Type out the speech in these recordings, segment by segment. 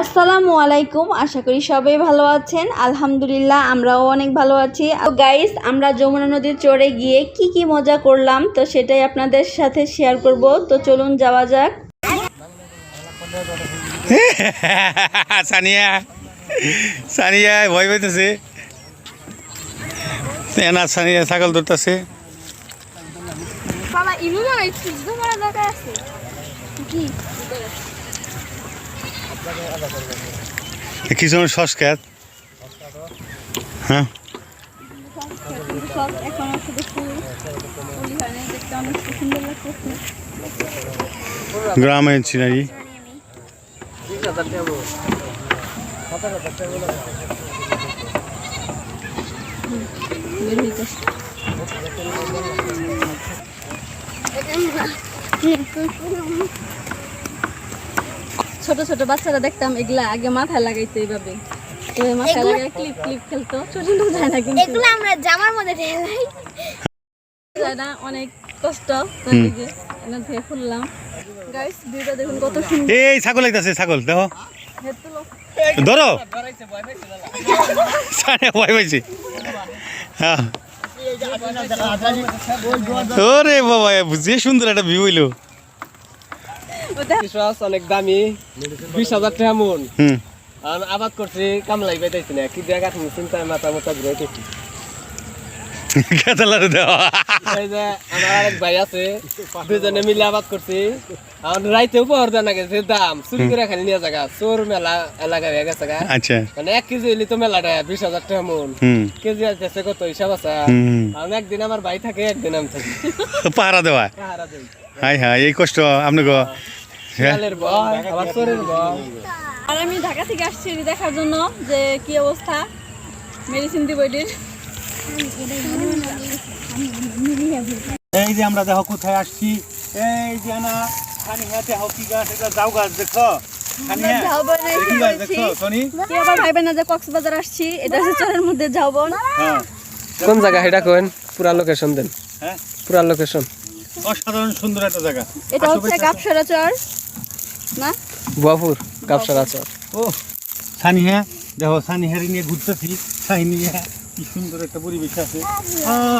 আসসালামু আলাইকুম আশা করি সবাই ভালো আছেন। আলহামদুলিল্লাহ আমরাও অনেক ভালো আছি। গাইস আমরা যমুনা নদীর চড়ে গিয়ে কি কি মজা করলাম তো সেটাই আপনাদের সাথে শেয়ার করব। তো চলুন যাওয়া যাক। সানিয়া সানিয়া ভয় পাইতেছে। না সানিয়া ছাগল ধরতেছে। বাবা ইমু মনে দরকার আছে। কি? হ্যাঁ দেখতে অনেক সুন্দর লাগতেছে গ্রামের সিনারি ছোট ছোট বাচ্চারা দেখতাম এগুলা আগে মাথায় লাগাইতো এইভাবে। মাথায় লাগাই ক্লিপ ক্লিপ খেলতো। ছোট ছোট যায় না কিন্তু। এগুলো আমরা জামার মধ্যে ঢেলাই যায় না অনেক কষ্ট। খুললাম। গাইস ভিডিওটা দেখুন কত সুন্দর। এই ছাগল লাগতেছে ছাগল দেখো। ধরো। সানিয়া ভয় পাইছে। হ্যাঁ। ওরে বাবা যে সুন্দর একটা ভিউ হইল। বিশ্বাস অনেক দামি। বিশ হাজার টাকা মন। হুম। আর আবাদ করছি কামলাই পাইতেছি না। কি জায়গা তুমি চিন্তায় মাথা মাথা ঘুরে উঠেছি কেতালারে দেওয়া। এই যে আমার আরেক ভাই আছে দুজনে মিলে আবাদ করছি। আর দেওয়া গেছে দাম। চুরি করে খালি নিয়ে জায়গা চোর মেলা এলাকা হয়ে গেছে আচ্ছা। মানে এক কেজি হইলে তো মেলাটা বিশ হাজার টাকা মন। কেজি আসতেছে কত হিসাব আছে? আমি একদিন আমার ভাই থাকে একদিন আমি থাকি। পাহারা দেওয়া। পাহারা হাই হাই এই কষ্ট আপনি গো শিয়ালের ভয় আবার চোরের ভয়। আর আমি ঢাকা থেকে আসছি দেখার জন্য যে কি অবস্থা। মেডিসিন দিব এটির। এই যে আমরা দেখো কোথায় আসছি। এই যে না খানি হাতে দেখো কি গাছ এটা যাও গাছ দেখো। খানি হ্যাঁ হ্যাঁ। কোন জায়গা সেটা কোন পুরা লোকেশন দেন। হ্যাঁ। পুরা লোকেশন অসাধারণ সুন্দর একটা জায়গা। এটা হচ্ছে কাপসরা চর। না? বুয়াপুর কাপসার আচার। ও সানি হ্যাঁ? দেখো সানি হ্যাঁ নিয়ে ঘুরতেছি। সানি হ্যাঁ কি সুন্দর একটা পরিবেশ আছে।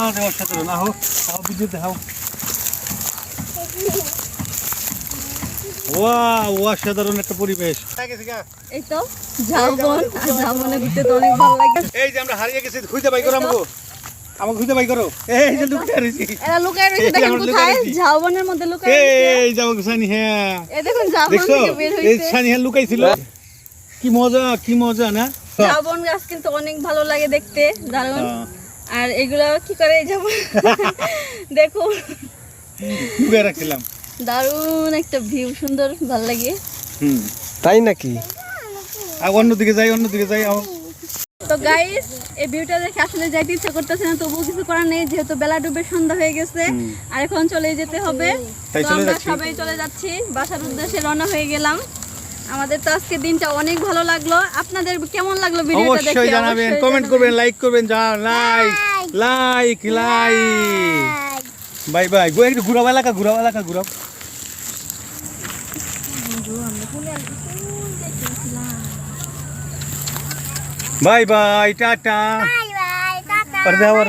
আরে অসাধারণ। আহো আহো বিদ্যুৎ দেখাও। ওয়া অসাধারণ একটা পরিবেশ। এই তো ঝাউবন ঝাউবনে ঘুরতে তো অনেক ভালো লাগে এই যে আমরা হারিয়ে গেছি খুঁজে বাই করো আমাকে আমাকে খুঁজে বাই করো। এই যে লুকিয়ে রয়েছি। এরা লুকায় এই দেখেন কোথায়? ঝাউবনের মধ্যে লুকায় এই সানি হ্যাঁ। এই দেখুন ঝাউবন থেকে বের এই সানি হ্যাঁ লুকাইছিল। কি মজা কি মজা না? ঝাউবন গাছ কিন্তু অনেক ভালো লাগে দেখতে দারুণ। হ্যাঁ, আর এগুলো কি করে এই যেমন দেখুন। লুকিয়ে রাখছিলাম। দারুণ একটা ভিউ সুন্দর ভালো লাগে। হুম। তাই নাকি? আর অন্যদিকে যাই অন্যদিকে যাই আও তো গাইস এই ভিউটা দেখে আসলে যাইতে ইচ্ছা করতেছে না তবুও কিছু করার নেই যেহেতু বেলা ডুবে সন্ধ্যা হয়ে গেছে। আর এখন চলে যেতে হবে। তাই তো চলে আমরা যাচ্ছি। সবাই চলে যাচ্ছি বাসার উদ্দেশ্যে রওনা হয়ে গেলাম। আমাদের তো আজকে দিনটা অনেক ভালো লাগল। আপনাদের কেমন লাগল ভিডিওটা দেখে? অবশ্যই জানাবেন কমেন্ট করবেন লাইক করবেন যা like like like bye bye go একটু ঘুরাও এলাকা ঘুরাও এলাকা ঘুরাও। Bye bye tata bye bye tata আর দাও আর